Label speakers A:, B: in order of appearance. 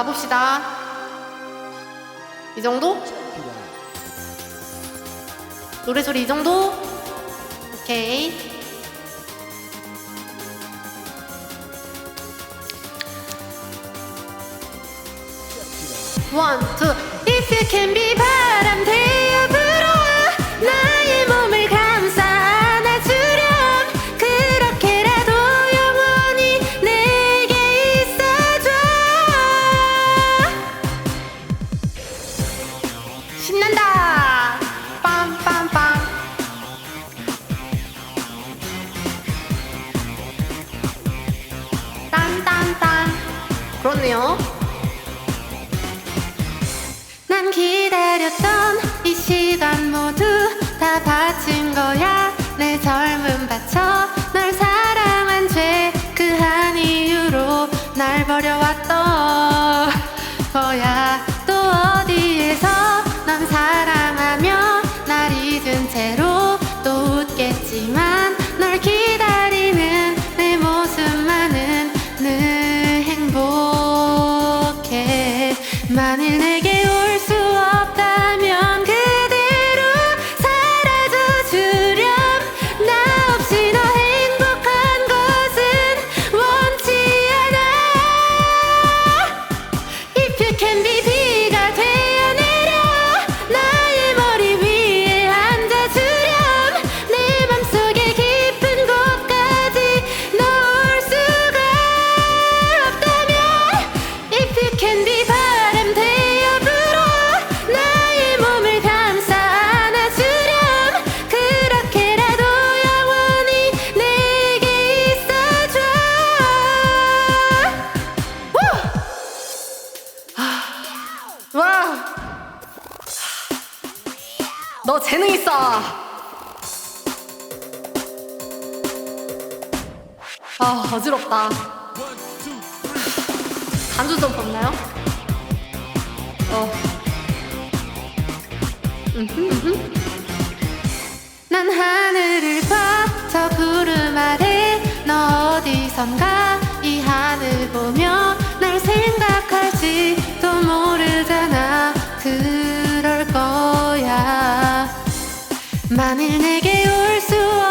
A: 가봅시다. 이 정도? 노래 소리 이 정도? 오케이. 원, 투. If you can be 바 신난다. 빰빰빰. 딴딴딴. 그렇네요. 난 기다렸던 이 시간 모두 다 바친 거야. 내 젊음 바쳐 널 사랑한 죄 그 한 이유로 날 버려왔던 거야 넌 사랑 너 재능 있어! 아, 어지럽다. 간주 좀 없나요? 어. 난 하늘을 봐, 저 구름 아래, 너 어디선가 이 하늘 보며 날 생각할지도 만일 내게 올 수 없